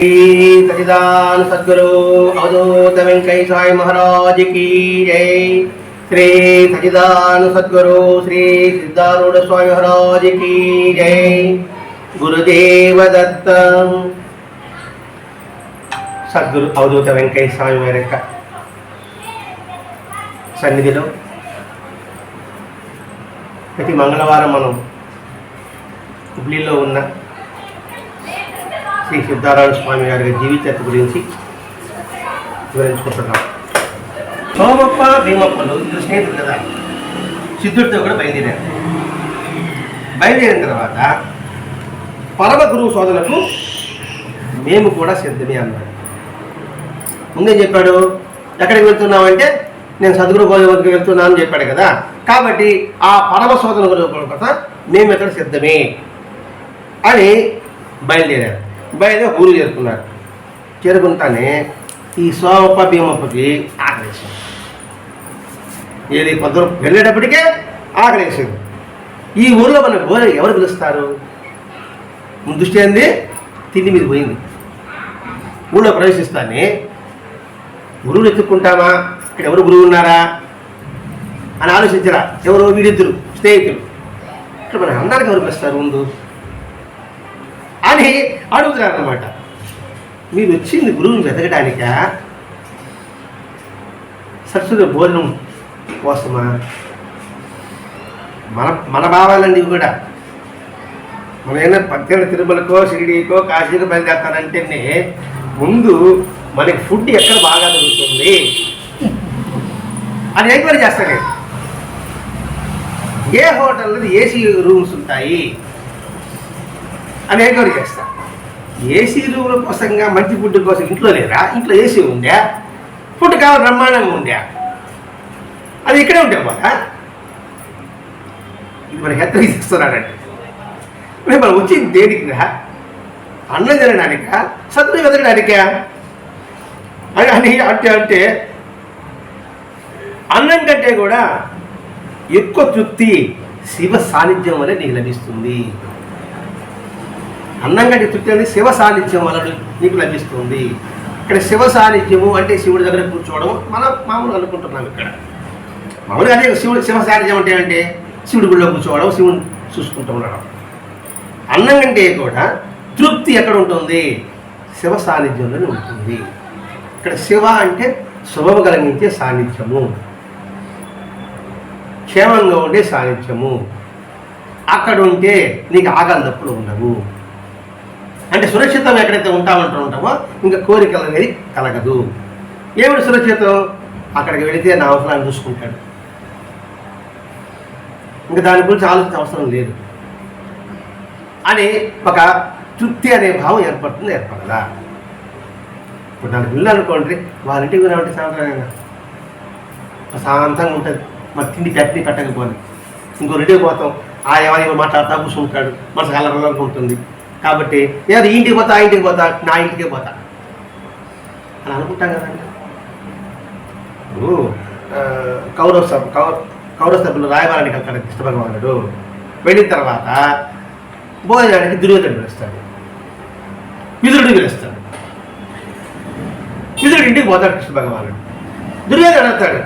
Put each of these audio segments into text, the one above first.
श्री सचिदान सद्गुरु अवधूत वेंकई साई महाराज की जय श्री सचिदान सद्गुरु श्री सिद्धारूढ़ स्वामी महाराज की जय గురుదేవ దత్త సద్గురు అవధూత వెంకయ్య స్వామి వారి యొక్క సన్నిధిలో ప్రతి మంగళవారం మనం హుబ్లీలో ఉన్న శ్రీ సిద్ధారాయణ స్వామి గారి జీవిత గురించి వివరించుకుంటున్నాం. సోమప్ప భీమప్పలు ఇద్దరు స్నేహితులు కదా? సిద్ధుడితో కూడా బయలుదేరారు. బయలుదేరిన తర్వాత పరమ గురువు సోదరులకు మేము కూడా సిద్ధమే అన్నాడు. ముందే చెప్పాడు? ఎక్కడికి వెళ్తున్నామంటే నేను సద్గురు గోదావరికి వెళ్తున్నాను అని చెప్పాడు కదా. కాబట్టి ఆ పరమ సోదరుల గురువు కదా మేము ఎక్కడ సిద్ధమే అని బయలుదేరారు. బయలుదేరి ఊరు చేరుకున్నారు చేరుకుంటానే ఈ సోమప్ప భీమప్పకి ఆకలేసింది ఏది కొందరు వెళ్ళేటప్పటికే ఆకలేసింది ఈ ఊరిలో మన ఊరు ఎవరు పిలుస్తారు? దృష్టి ఏంది? తిండి మీద పోయింది. ఊళ్ళో ప్రవేశిస్తానే గురువులు ఎత్తుక్కుంటామా? ఇక్కడ ఎవరు గురువు ఉన్నారా? అని ఆలోచించరా. ఎవరు వీరిద్దరు స్నేహితులు. ఇక్కడ మన అందరికి ఎవరు పిలుస్తారు ముందు? అని అడుగుతున్నారు అనమాట మీరు వచ్చింది గురువుని వెతకడానిక సరస్వతి భోజనం కోసమా? మన మన భావాలండి కూడా. మనం ఏదైనా పక్కన తిరుమలకో షిరిడీకో కాశీకో బయలుదేరుతానంటేనే ముందు మనకి ఫుడ్ ఎక్కడ బాగా దొరుకుతుంది? అని ఎంక్వైరీ చేస్తాను. ఏ హోటల్లో ఏసీ రూమ్స్ ఉంటాయి? అనేక చేస్తాం ఏసీ రూముల కోసంగా మంచి ఫుడ్ కోసం ఇంట్లో లేదా? ఇంట్లో ఏసీ ఉందా? ఫుడ్ కావాలి బ్రహ్మాండంగా ఉందా? అది ఇక్కడే ఉంటే బాగా ఇది మనకి ఎంత ఇస్తున్నాడంటే. మనం వచ్చింది దేనికి అన్నం తినడానిక? సత్తుని వెతకడానికా అని అని అంటే అంటే అన్నం కంటే కూడా ఎక్కువ తృప్తి శివ సాన్నిధ్యం వల్ల నీకు లభిస్తుంది. అన్నం కంటే తృప్తి అనేది శివ సాన్నిధ్యం వల్ల నీకు లభిస్తుంది. ఇక్కడ శివ సాన్నిధ్యము అంటే శివుడి దగ్గర కూర్చోవడం మనం మామూలు అనుకుంటున్నాం ఇక్కడ. మామూలుగా అదే శివుడు శివ సాన్నిధ్యం అంటే అంటే శివుడి గుడిలో కూర్చోవడం శివుని చూసుకుంటూ ఉండడం. అన్నం కంటే కూడా తృప్తి ఎక్కడ ఉంటుంది? శివ సాన్నిధ్యంలోనే ఉంటుంది. ఇక్కడ శివ అంటే శుభము కలిగించే సాన్నిధ్యము. క్షేమంగా ఉండే సాన్నిధ్యము. అక్కడ ఉంటే నీకు ఆగల తప్పులు ఉండవు. అంటే సురక్షితం ఎక్కడైతే ఉంటామంటూ ఉంటామో ఇంకా కోరికలు అనేది కలగదు. ఏమిటి సురక్షితం? అక్కడికి వెళితే నా అవసరాన్ని చూసుకుంటాడు. ఇంకా దాని గురించి ఆలోచించే అవసరం లేదు. అని ఒక తృప్తి అనే భావం ఏర్పడుతుంది ఏర్పడదా? ఇప్పుడు నాకు వెళ్ళాలనుకోండి అనుకోండి వాళ్ళ ఇంటికి పోయినామంటే సాంప్రదాయంగా ప్రశాంతంగా ఉంటుంది. మరి తిండి చట్నీ పెట్టకపోయింది ఇంకో రెడీ పోతాం. ఆ ఏమైనా మాట్లాడతా కూర్చుంటాడు. మనసు కలరలనుకుంటుంది కాబట్టి ఏదో ఈ ఇంటికి పోతా ఆ ఇంటికి పోతా నా ఇంటికే పోతా. అని అనుకుంటాం కదండి. ఇప్పుడు కౌరవ సభ కౌర కౌరవ సభ్యులు రాయబారానికి వెళ్తాడు కృష్ణ భగవానుడు. వెళ్ళిన తర్వాత భోజనానికి దుర్యోధను పిలుస్తాడు. మిదురుడిని పిలుస్తాడు. విదురుడు ఇంటికి పోతాడు కృష్ణ భగవానుడు. దుర్యోధనుడు అడుగుతాడు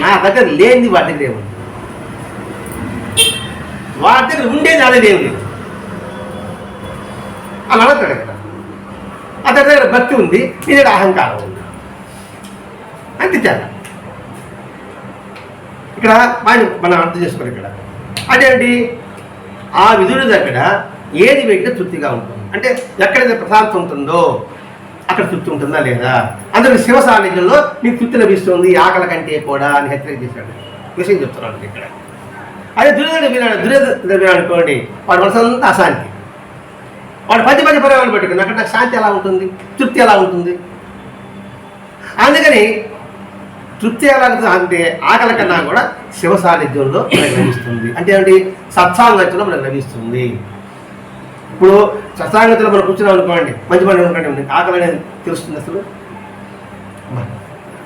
నా దగ్గర లేనిది వాటి దగ్గర ఏముంది? వాటి దగ్గర ఉండేది అదే దేవుడు అలా అని అడుగుతాడు ఇక్కడ అతని దగ్గర భక్తి ఉంది నీ దగ్గర అహంకారం ఉంది. అంతే తేడా. ఇక్కడ మనం మనం అర్థం చేసుకోవాలి ఇక్కడ. అదేంటి ఆ విధుడి దగ్గర ఏది పెట్టినా తృప్తిగా ఉంటుంది. అంటే ఎక్కడైతే ప్రశాంతం ఉంటుందో అక్కడ తృప్తి ఉంటుందా లేదా? అందులో శివ సాన్నిధ్యంలో నీకు తృప్తి లభిస్తుంది ఆకల కంటే కూడా అని హెచ్చరిక చేశాడు. విషయం చెప్తున్నాను ఇక్కడ. అదే దుర్యోధన వినాడు దుర్యోధన వినాడు అనుకోండి వాడు మనసంతా అశాంతి. వాడు పది పది పరిమాణాలు పెట్టుకుని అక్కడ నాకు శాంతి ఎలా ఉంటుంది? తృప్తి ఎలా ఉంటుంది? అందుకని తృప్తి ఎలా అంటే ఆకలి కన్నా కూడా శివ సాన్నిధ్యంలో మనకు లభిస్తుంది. అంటే ఏంటి సత్సాంగత్యంలో మనకు లభిస్తుంది. ఇప్పుడు సత్సాంగతిలో మనం కూర్చున్నాం అనుకోండి మంచి పని అనుకోండి ఆకలి అనేది తెలుస్తుంది అసలు. అమ్మా,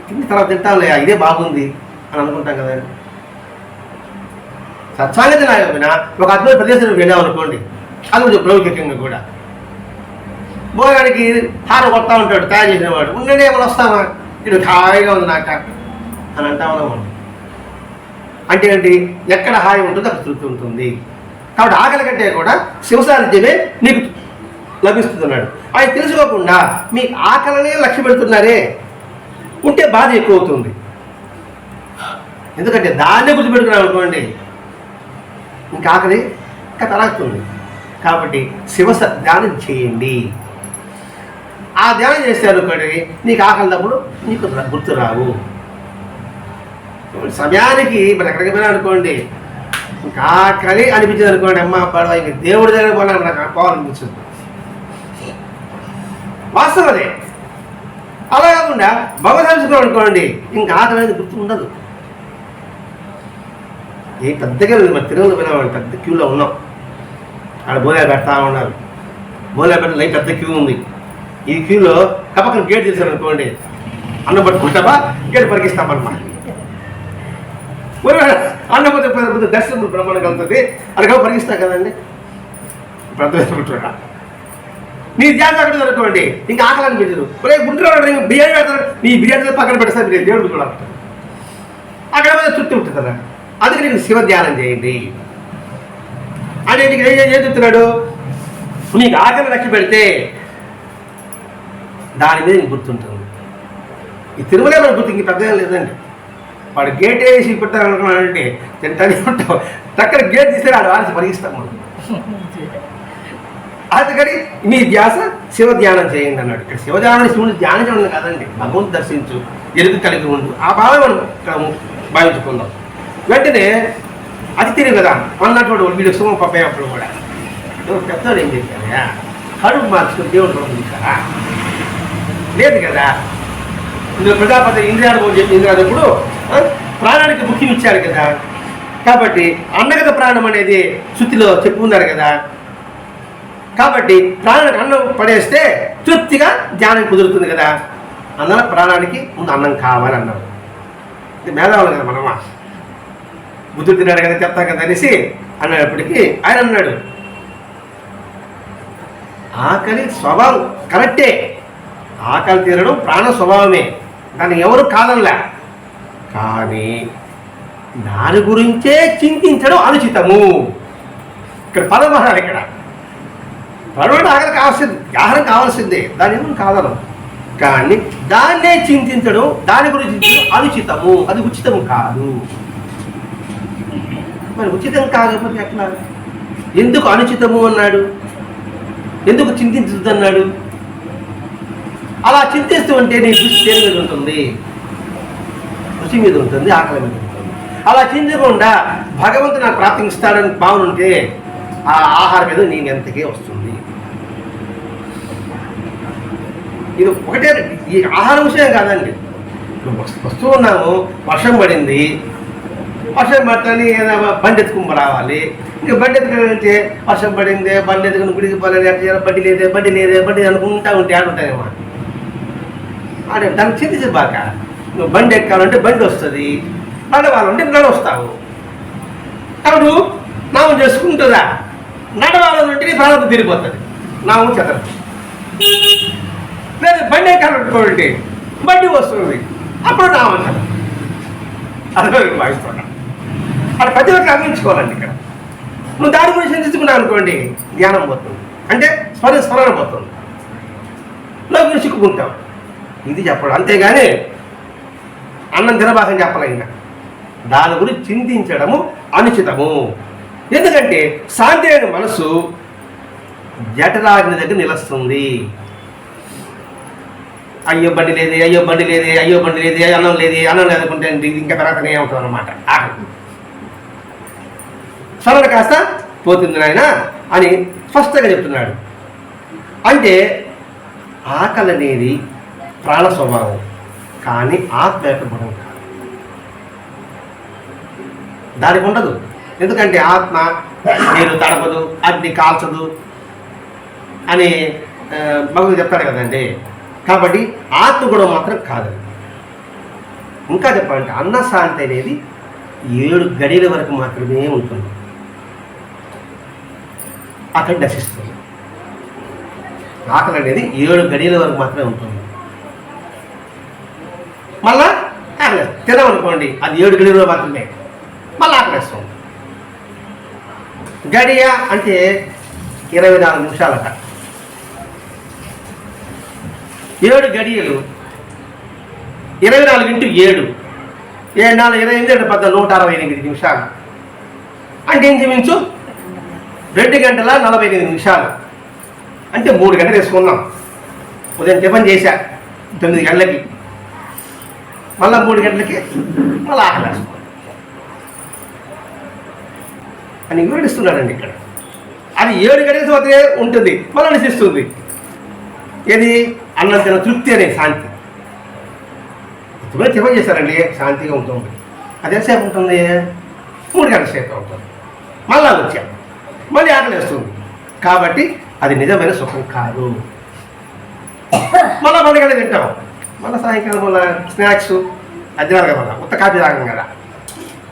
తిన్న తర్వాత తింటాంలే ఇదే బాగుంది అని అనుకుంటాం కదా. సత్సాంగతి లేకపోయినా ఒక అద్భుత ప్రదేశం వెళ్ళాం అనుకోండి అందుకు లౌకికంగా కూడా. భోజనానికి హార కొడతా ఉంటాడు తయారు చేసిన వాడు. ఉండనే మనం వస్తామా ఇది హాయిగా ఉంది నాక. అని అంటా ఉన్నాం అంటే ఏంటి? ఎక్కడ హాయి ఉంటుందో అక్కడ తృప్తి ఉంటుంది. కాబట్టి ఆకలి కంటే కూడా శివసాన్నిధ్యమే నీకు లభిస్తున్నాడు అది తెలుసుకోకుండా మీ ఆకలినే లక్ష్య పెడుతున్నారే. ఉంటే బాధ ఎక్కువ అవుతుంది ఎందుకంటే దాన్నే గుర్తుపెట్టుకున్నాం అనుకోండి ఇంకా ఆకలి ఇంకా తలాగుతుంది కాబట్టి శివ స- ధ్యానం చేయండి. ఆ ధ్యానం చేస్తే అనుకోండి నీకు ఆకలినప్పుడు నీకు గుర్తు రావు. సమయానికి మరి ఎక్కడికి పోయినా అనుకోండి? ఇంకా ఆకలి అనిపించింది అనుకోండి అమ్మ పడవ ఇంక దేవుడి దగ్గర పోయినా నాకు పోవాలనిపించదు వాస్తవమే. అలా కాకుండా భగవద్గీత అనుకోండి ఇంకా ఆకలి అనేది గుర్తు ఉండదు. ఏ పెద్దగా లేదు మరి తిరుమల పోయినాం పెద్ద క్యూలో ఉన్నాం. అక్కడ బోలే పెడతా ఉన్నారు. బోలే పెట్టిన లైన్ పెద్ద క్యూ ఉంది. ఈ క్యూలో కపక్కన గేట్ తీసారు అనుకోండి అన్నం పట్టుకుంటావా? గేట్ పరికిస్తామన్నమాట అన్నం పోతే పోతే దర్శనం బ్రహ్మాండం కలుగుతుంది. అది కాబట్టి కదండి? పెద్ద వేసుకుంటున్నా నీ ధ్యానం అక్కడ అనుకోండి. ఇంకా ఆకలి అనిపించదు ఒరే గుంటూరు బిర్యానీ పెడతారు? నీ బిర్యానీ పక్కన పెడతారు మీరు దేవుడు కూడా అక్కడ మీద తృప్తి ఉంటుంది కదా. అందుకే నేను శివ ధ్యానం చేయండి. అంటే నీకు ఏం చెప్తున్నాడు? నీకు ఆకలి లక్ష్య పెడితే దాని మీద నీకు గుర్తుంటుంది. ఈ తిరుమల మన గుర్తు ఇంక పెద్దగా లేదండి. వాడు గేట్ వేసి పెట్టాలనుకున్నాడంటే తింటానే ఉంటాం చక్కర గేట్ తీస్తే ఆడు వారిసి పరిగిస్తాం మనం. అందుకని మీ ధ్యాస శివ ధ్యానం చేయండి అన్నాడు. ఇక్కడ శివ ధ్యానం శివుని ధ్యానించడం కాదండి. భగవంతు దర్శించు ఎరుగు కలిగి ఉండు. ఆ భావం మనం ఇక్కడ భావించుకుందాం. వెంటనే అది తిరిగి కదా. అన్నటువంటి వీడు సుమ పప్పయ్యప్పుడు కూడా. ఎవరు పెద్దవాడు ఏం చేశారయ్యా కడుపు మార్చుకుని దేవుడు పంపించారా లేదు కదా. ఇందులో ప్రజాపతి ఇంద్రాడు చెప్పి ఇంద్రియాదప్పుడు ప్రాణానికి ముఖ్యం ఇచ్చారు కదా. కాబట్టి అన్నగత ప్రాణం అనేది శృతిలో చెప్పుకున్నారు కదా. కాబట్టి ప్రాణానికి అన్నం పడేస్తే తృప్తిగా ధ్యానం కుదురుతుంది కదా. అందువల్ల ప్రాణానికి ముందు అన్నం కావాలన్నారు ఇది మేధావులు కదా మనమా? బుద్ధుడు తిన్నాడు కదా చెప్తాం కదా అనేసి అన్నప్పటికీ ఆయన అన్నాడు. ఆకలి స్వభావం కరెక్టే. ఆకలి తీరడం ప్రాణ స్వభావమే. దాన్ని ఎవరు కాదనలే. కానీ దాని గురించే చింతించడం అనుచితము. ఇక్కడ పదమహాడు ఇక్కడ. పడవడం ఆకలి కావాల్సింది ఆహారం కావాల్సిందే. దాని ఏమో కాదనం కానీ దాన్నే చింతించడం దాని గురించి అనుచితము. అది ఉచితము కాదు. మరి ఉచితం కాకపోతే ఎట్లా ఎందుకు అనుచితము అన్నాడు? ఎందుకు చింతించుద్దన్నాడు? అలా చింతిస్తూ ఉంటే నీ దృష్టి దేని మీద ఉంటుంది? రుచి మీద ఉంటుంది ఆకలి మీద ఉంటుంది. అలా చింతకుండా భగవంతుడు నాకు ప్రార్థిస్తాడని భావన ఉంటే ఆ ఆహారం మీద నేను ఎంతకే వస్తుంది. ఇది ఒకటే ఈ ఆహారం విషయం కాదండి. వస్తూ ఉన్నాము వర్షం పడింది వర్షం పడతాని ఏదైనా బండి ఎత్తుకుని రావాలి. ఇంకా బండి ఎత్తుకుంటే వర్షం పడింది బండి ఎత్తుకుని గుడికి పోలేదు ఎట్లా చేయాలి? బండి లేదే బండి లేదే బండి అనుకుంటా ఉంటే ఆడుంటాయేమో అంటే దానికి చింతించదు బాక నువ్వు బండి ఎక్కాలంటే బండి వస్తుంది. నడవాలంటే నడవస్తావు. అప్పుడు నామం చేసుకుంటుందా? నడవాలంటే నీ ప్రాణం తిరిగిపోతుంది నామం చెదరు లేదు బండి ఎక్కాలనుకోండి బండి వస్తుంది. అప్పుడు నామం చెదరదు. అదే భావిస్తున్నా అక్కడ ప్రతి అందించుకోవాలండి ఇక్కడ. నువ్వు దాని గురించి చింతించుకున్నావు అనుకోండి జ్ఞానం పోతుంది. అంటే స్మరణ స్మరణ పోతుంది. నువ్వు గురించి చిక్కుకుంటావు ఇది చెప్పడం. అంతేగాని అన్నం తినబాకం చెప్పలేక దాని గురించి చింతించడము అనుచితము. ఎందుకంటే శాంతి అయిన మనసు జఠరాగ్ని దగ్గర నిలుస్తుంది. అయ్యో బండి లేదే అయ్యో బండి లేదే అయ్యో బండి లేదే అన్నం లేదే అన్నం లేదుకుంటే ఇంకా తర్వాతనే అవుతాం అనమాట ఆకలి. సరళ కాస్త పోతుంది నాయన అని స్పష్టంగా చెప్తున్నాడు. అంటే ఆకలి అనేది ప్రాణ స్వభావం కానీ ఆత్మ యొక్క గుణం కాదు. దానికి ఉండదు. ఎందుకంటే ఆత్మ నీరు తడపదు అగ్ని కాల్చదు అని ఆ, చెప్తాడు కదండి. కాబట్టి ఆత్మ గుణం మాత్రం కాదు. ఇంకా చెప్పాలంటే అన్నశాంతి అనేది ఏడు గడియల వరకు మాత్రమే ఉంటుంది. అక్కడ నశిస్తుంది. ఆకలి అనేది ఏడు గడియల వరకు మాత్రమే ఉంటుంది. మళ్ళా ఆకలి తినమనుకోండి అది ఏడు గడియలు మాత్రమే. మళ్ళీ ఆకలిస్తాం గడియ అంటే ఇరవై నాలుగు నిమిషాలట. ఏడు గడియలు ఇరవై నాలుగు ఇంటూ ఏడు. ఏడు నాలుగు ఇరవై ఎనిమిది అంటే నూట అరవై ఎనిమిది నిమిషాలు. అంటే ఇంచుమించు రెండు గంటల నలభై ఎనిమిది నిమిషాలు. అంటే మూడు గంటలు వేసుకున్నాం. ఉదయం టిఫిన్ చేశా తొమ్మిది గంటలకి. మళ్ళీ మూడు గంటలకి మళ్ళీ ఆకలి అని వివరిస్తున్నారండి ఇక్కడ. అది ఏడు గంటల మాత్రమే ఉంటుంది. మళ్ళీ నశిస్తుంది ఏది? అన్నం తిన తృప్తి అనే శాంతి. ఇప్పుడు టిఫిన్ చేశారండి. శాంతిగా ఉంటుంది. అదే సేపు ఉంటుంది. మూడు గంటల సేపు ఉంటుంది మళ్ళా వచ్చాం. మళ్ళీ ఆకలిస్తుంది కాబట్టి అది నిజమైన సుఖం కాదు. మళ్ళీ మళ్ళీ గంటలు తింటాం. మళ్ళీ సాయంకాలం మళ్ళీ స్నాక్స్ అది తినాలి కదా మళ్ళీ ఉత్త కాఫీ తాగం కదా.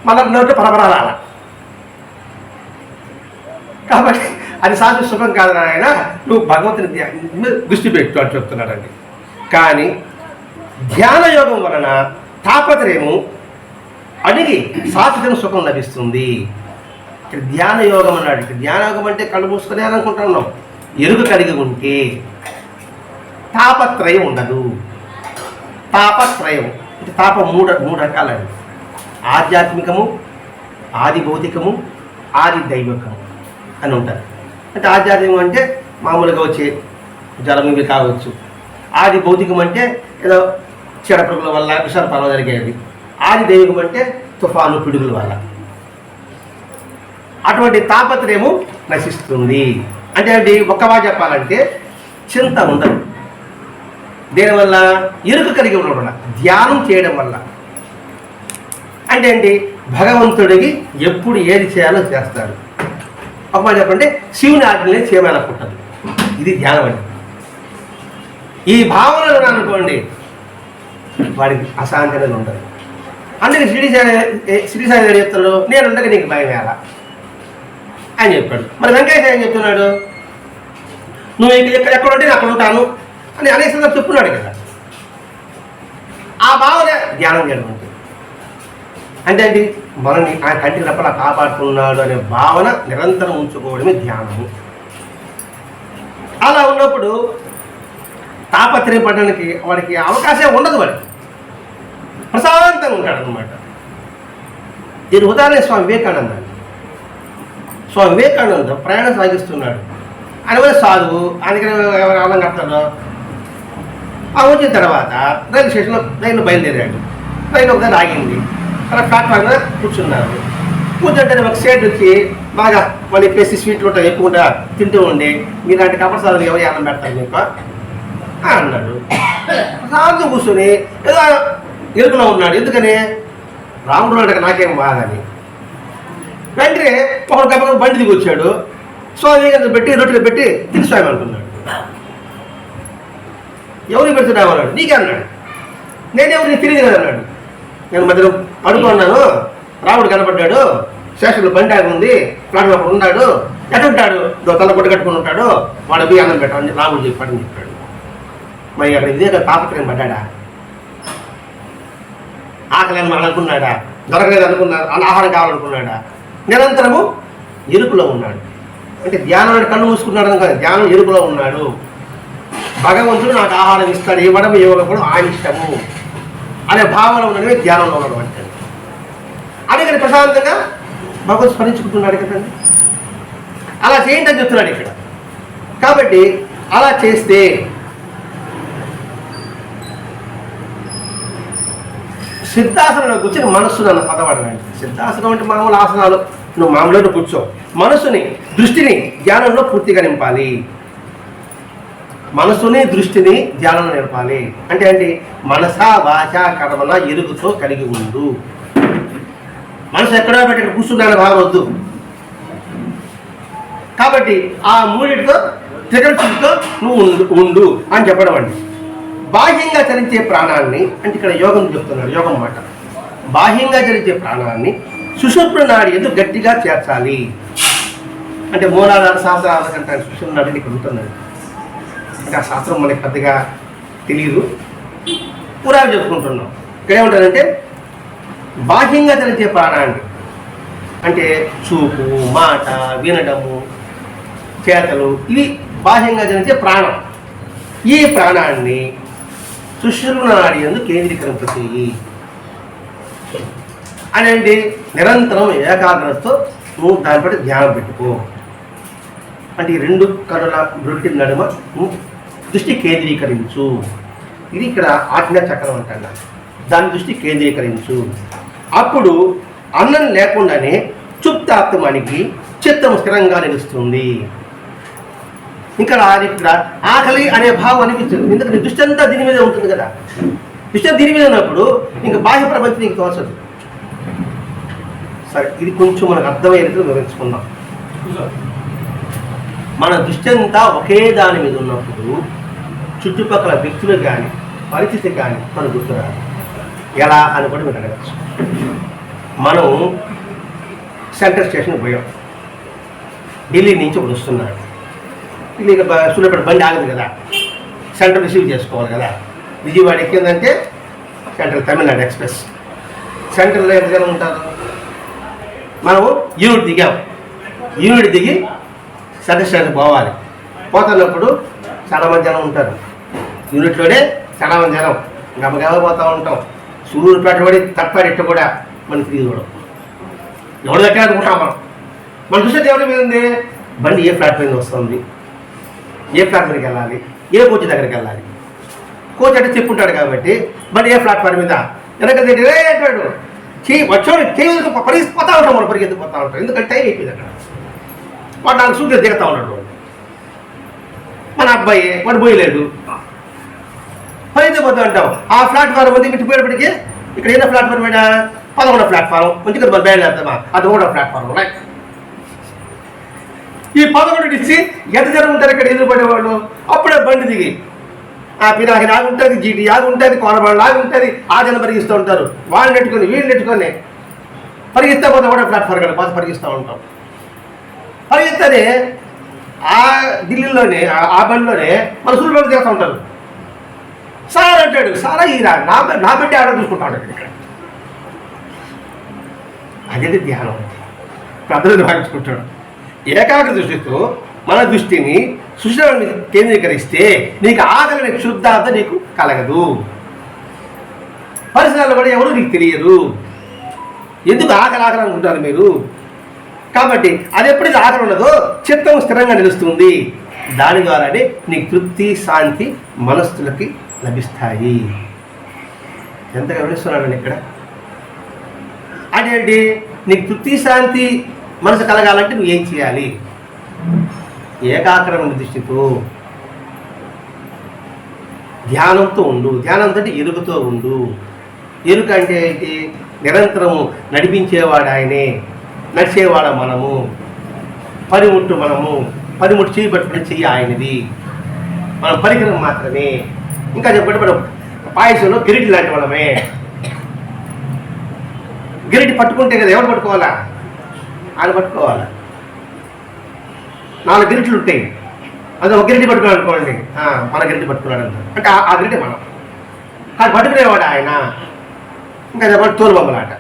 మళ్ళీ నోట్లో పరపరాల కాబట్టి అది సాధు సుఖం కాదు నాయన. నువ్వు భగవంతుని ధ్యా- దృష్టి పెట్టు అని చెప్తున్నాడండి. కానీ ధ్యాన యోగం వలన తాపత్రయము అడిగి శాశ్వతం సుఖం లభిస్తుంది. ఇక్కడ ధ్యాన యోగం అన్నాడు. ఇక్కడ ధ్యాన యోగం అంటే కళ్ళు మూసుకొని అనుకుంటున్నాం. ఎరుగు కలిగి ఉంటే తాపత్రయం ఉండదు. తాపత్రయం. అంటే తాప మూడు మూడు రకాలండి. ఆధ్యాత్మికము ఆది భౌతికము ఆది దైవికము అని ఉంటారు. అంటే ఆధ్యాత్మికం అంటే మామూలుగా వచ్చే జలం ఇవి కావచ్చు. ఆది భౌతికం అంటే ఏదో చెడపురుగుల వల్ల విషారపాలన జరిగేది. ఆది దైవికం అంటే తుఫాను పిడుగుల వల్ల. అటువంటి తాపత్రయము నశిస్తుంది. అంటే అండి ఒక్కవా చెప్పాలంటే చింత ఉండదు. దేనివల్ల? ఇరుకు కలిగి ఉండడం వల్ల ధ్యానం చేయడం వల్ల. అంటే ఏంటి భగవంతుడికి ఎప్పుడు ఏది చేయాలో చేస్తాడు. ఒక చెప్పంటే శివుని ఆజ్ఞలే చేయమని ఇది ధ్యానం అండి. ఈ భావనలు అనుకోండి వాడికి అశాంతి అనేది ఉండదు. అందుకే శ్రీ సాయి శ్రీ సాయి చెప్తున్నాడు నేను ఉండగా నీకు భయం ఎలా అని చెప్పాడు. మరి వెంకటేశ్వర ఏం చెప్తున్నాడు? నువ్వు ఇక్కడ ఎక్కడ ఉంటే నేను అక్కడ ఉంటాను అని అనేక చెప్తున్నాడు కదా. ఆ భావన ధ్యానం చేయడం అంటే ఏంటి? మనల్ని ఆ కంటికి రెప్పలా కాపాడుతున్నాడు అనే భావన నిరంతరం ఉంచుకోవడమే ధ్యానము. అలా ఉన్నప్పుడు తాపత్రయపడడానికి వాడికి అవకాశం ఉండదు వాడికి ప్రశాంతంగా ఉంటాడు అనమాట దీని ఉదాహరణ స్వామి వివేకానంద. స్వామి వివేకానంద ప్రయాణం సాగిస్తున్నాడు. ఆయన కూడా సాధువు ఆయనకి ఎవరు అన్నం కడతాడు ఆ వచ్చిన తర్వాత రైలు స్టేషన్లో రైలు బయలుదేరాడు. రైలు ఒకసారి ఆగింది. అలా ప్లాట్ఫామ్ కూర్చున్నారు కూర్చుంటే ఒక సైడ్ వచ్చి బాగా మళ్ళీ పేసి స్వీట్లు ఉంటాయి ఎక్కువగా తింటూ ఉండి మీలాంటి కబర్ సాధులు ఎవరు అన్నం పెడతారు మీకు అన్నాడు. సాధు కూర్చొని ఏదో ఎరుకులో ఉన్నాడు. ఎందుకని? రాముడు అంటే నాకేం బాధని వెంటనే ఒకడు గబగబ బండి దిగి వచ్చాడు స్వామి వివేకానంద పెట్టి రొట్టెలు పెట్టి తిని స్వామి అనుకున్నాడు. ఎవరికి పెడుతున్నావు అన్నాడు. నీకే అన్నాడు. నేనెవరికి తిరిగి అన్నాడు. నేను మధ్యలో పడుకున్నాను రాముడు కనపడ్డాడు. స్టేషన్లో బండి ఆగి ఉంది. ప్లాట్ఫామ్ అప్పుడు ఉన్నాడు. ఎటుంటాడు తల కొట్టు కట్టుకుని ఉంటాడు. వాడు పోయి అన్నం పెట్టాలని రాముడు చెప్పాడని చెప్పాడు. మరి అక్కడ ఇదే కదా తాపత్రయం పడ్డాడా? ఆకలి అని అనుకున్నాడా? దొరకలేదు అనుకున్నాడు? ఆహారం కావాలనుకున్నాడా? నిరంతరము ఎరుపులో ఉన్నాడు. అంటే ధ్యానం కళ్ళు మూసుకున్నాడు అని కాదు ధ్యానం ఎరుపులో ఉన్నాడు. భగవంతుడు నాకు ఆహారం ఇస్తాడు ఇవ్వడం ఇవ్వకపోవడం ఆయన ఇష్టము. అనే భావన ఉండడమే ధ్యానంలో ఉండడం అంటే అదే ఇక్కడ ప్రశాంతంగా భగవత్ స్మరించుకుంటున్నాడు కదండి అలా చేయండి అని చెప్తున్నాడు ఇక్కడ. కాబట్టి అలా చేస్తే సిద్ధాసనంలో కూర్చొని మనస్సును అన్న పదవాడనండి సిద్ధాసనం అంటే మామూలు ఆసనాలు. నువ్వు మామూలుగా కూర్చో. మనసుని దృష్టిని ధ్యానంలో పూర్తిగా నింపాలి. మనసుని దృష్టిని ధ్యానంలో నింపాలి. అంటే ఏంటి? మనస వాచ కర్మన ఎరుగుతో కలిగి ఉండు. మనసు ఎక్కడో పెట్టి కూర్చున్నాను భావవద్దు కాబట్టి ఆ మూడిటితో త్రికరచుతో నువ్వు ఉండు ఉండు అని చెప్పడం అండి. బాహ్యంగా చరించే ప్రాణాన్ని అంటే ఇక్కడ యోగం చెప్తున్నాడు యోగం మాట బాహ్యంగా చరించే ప్రాణాన్ని సుషుప్ర నాడి ఎందుకు గట్టిగా చేర్చాలి. అంటే మూలాధార శాస్త్రాల కంటే సుషుప్ర నాడిని ఇక్కడ ఉంటున్నాడు. అంటే ఆ శాస్త్రం మనకి పెద్దగా తెలియదు పురాలు చెప్పుకుంటున్నాం. ఇక్కడ ఏముంటుందంటే బాహ్యంగా తెలిసే ప్రాణాన్ని అంటే చూపు మాట వినడము చేతలు ఇవి బాహ్యంగా జరిగే ప్రాణం. ఈ ప్రాణాన్ని సుషుమ్నాడి ఎందు కేంద్రీకరింపచేయి అనేది నిరంతరం ఏకాగ్రతతో నువ్వు దానిపై ధ్యానం పెట్టుకో. అంటే ఈ రెండు కనుల దృష్టి నడుమ దృష్టి కేంద్రీకరించు. ఇది ఇక్కడ ఆజ్ఞా చక్రం అంటాడు దాని దృష్టి కేంద్రీకరించు. అప్పుడు అన్నం లేకుండానే చుప్తాత్మానికి చిత్తం స్థిరంగా నిలుస్తుంది. ఇంకా అది ఇక్కడ ఆకలి అనే భావం అనిపించదు. ఎందుకంటే దృష్టి అంతా దీని మీద ఉంటుంది కదా. దృష్టి దీని మీద ఉన్నప్పుడు ఇంకా బాహ్య ప్రపంచం నీకు తోచదు సరే ఇది కొంచెం మనకు అర్థమయ్యేది వివరించుకుందాం. మన దృష్టి అంతా ఒకే దాని మీద ఉన్నప్పుడు చుట్టుపక్కల వ్యక్తులు కానీ పరిస్థితి కానీ మనకు గుర్తురాదు. ఎలా అని కూడా మీరు అడగచ్చు. మనం సెంట్రల్ స్టేషన్కి పోయాం. ఢిల్లీ నుంచి ఒకడు వస్తున్నాడు ఢిల్లీ సూర్యపేట బండి ఆగదు కదా. సెంటర్ రిసీవ్ చేసుకోవాలి కదా. విజయవాడ ఎక్కిందంటే సెంట్రల్ తమిళనాడు ఎక్స్ప్రెస్. సెంట్రల్లో ఎంత జనం ఉంటారు? మనము యూనిట్ దిగాం. యూనిట్ దిగి సెంట్రల్ పోవాలి. పోతున్నప్పుడు చాలామంది జనం ఉంటారు. యూనిట్లోనే చాలామంది జనం. గమగమ పోతూ ఉంటాం. సూర్యుపేట పడి తప్పాడు ఇట్ట కూడా మనకి తిరిగి చూడం ఎవరు దగ్గర మనం? మన దృష్టి ఎవరి మీద ఉంది? బండి ఏ ఫ్లాట్ మీద వస్తుంది? ఏ ప్లాట్ఫామ్కి వెళ్ళాలి? ఏ కోచ్ దగ్గరికి వెళ్ళాలి? కోచ్ అంటే చెప్పుంటాడు కాబట్టి మరి ఏ ప్లాట్ఫామ్ మీద? వెనక దగ్గర అంటాడు. చేయి వచ్చాడు చేయి పరిగెత్తిపోతా ఉంటాం మనం పరిగెత్తిపోతా ఉంటాం ఎందుకంటే టైం అయిపోయింది అక్కడ. వాడు నాకు సూర్యుడు దిగుతా ఉన్నాడు. మన అబ్బాయి వాడు పోయలేడు పరిగెత్తిపోతా ఉంటాం. ఆ ప్లాట్ఫామ్ ఉంది ఇటు పోయేటప్పటికి ఇక్కడ ఏదో ప్లాట్ఫామ్ మీద పదకొండో ప్లాట్ఫామ్ కొంచెం కదా బయలుదేరుతామా? అది కూడా ప్లాట్ఫామ్ రైట్ ఈ పదకొండు ఇచ్చి ఎంత జనం ఉంటారు ఇక్కడ ఎదురుపడేవాళ్ళు అప్పుడే బండి దిగి. ఆ పినాకి లాగా ఉంటుంది జీటీ లాగా ఉంటుంది కోనబాడు లాగా ఉంటుంది ఆ జనం పరిగిస్తూ ఉంటారు. వాళ్ళు నెట్టుకొని వీళ్ళు నెట్టుకొని పరిగిస్తే పోతే కూడా ప్లాట్ఫామ్ కదా బాధ పరిగిస్తూ ఉంటాం. పరిగిస్తేనే ఆ ఢిల్లీలోనే ఆ- బండిలోనే మన సూర్యుడు చేస్తూ ఉంటారు. సార్ అంటాడు సారా ఈ నా నా బిడ్డ ఆడ చూసుకుంటాడు ఇక్కడ. అదే ధ్యానం. ప్రజలు భావించుకుంటాడు ఏకాగ్ర దృష్టితో మన దృష్టిని సుషమ కేంద్రీకరిస్తే నీకు ఆకలి క్షుద్ధార్థ నీకు కలగదు. పరిసరాలు కూడా ఎవరు నీకు తెలియదు. ఎందుకు ఆకలి ఆకలి అనుకుంటారు మీరు? కాబట్టి అది ఎప్పుడైతే ఆకలి ఉండదో చిత్తం స్థిరంగా నిలుస్తుంది. దాని ద్వారానే నీకు తృప్తి శాంతి మనస్సులకి లభిస్తాయి. ఎంత గమనిస్తున్నాడండి ఇక్కడ? అదేంటి నీకు తృప్తి శాంతి మనసు కలగాలంటే నువ్వు ఏం చేయాలి? ఏకాగ్రమైన దృష్టితో ధ్యానంతో ఉండు. ధ్యానంతో అంటే ఎరుకతో ఉండు. ఎరుక అంటే ఏంటి? నిరంతరము నడిపించేవాడు ఆయనే. నడిచేవాడ మనము. పనిముట్టు మనము. పనిముట్టు చేయి పట్టుకుని చెయ్యి ఆయనది. మనం పరికరం మాత్రమే. ఇంకా చెప్పండి మనం పాయసంలో గిరిటి లాంటి వాళ్ళమే. గిరిటి పట్టుకుంటే కదా ఎవరు పట్టుకోవాలా? ఆయన పట్టుకోవాలి. నాలుగు గిరిట్లు ఉంటాయి. అది ఒక గిరిటి పట్టుకున్నాడు అనుకోండి మన గిరిటి పట్టుకున్నాడు అంటే ఆ- గిరిటి మనం. కానీ పట్టుకునేవాడు ఆయన. ఇంకా చెప్పండి తోలు బొమ్మలాట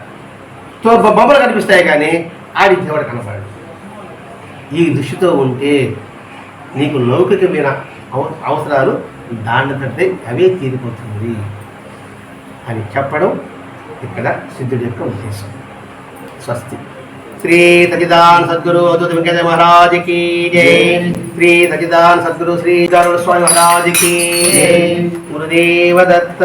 తోలు బొ- బొమ్మలు కనిపిస్తాయి కానీ ఆడించేవాడు కనపడాడు. ఈ దృష్టితో ఉంటే నీకు లౌకికమైన అవసరాలు అవసరాలు దాండంటే అవే తీరిపోతుంది అని చెప్పడం ఇక్కడ సిద్ధుడి యొక్క ఉద్దేశం. స్వస్తి. శ్రీ సచిదాన్ సద్గురు అద్భుత వెంకట మహారాజ్కి జై. శ్రీ సచిదాన్ సద్గురు శ్రీ గరుడ స్వామి మహారాజ్కి జై. గురుదేవ దత్త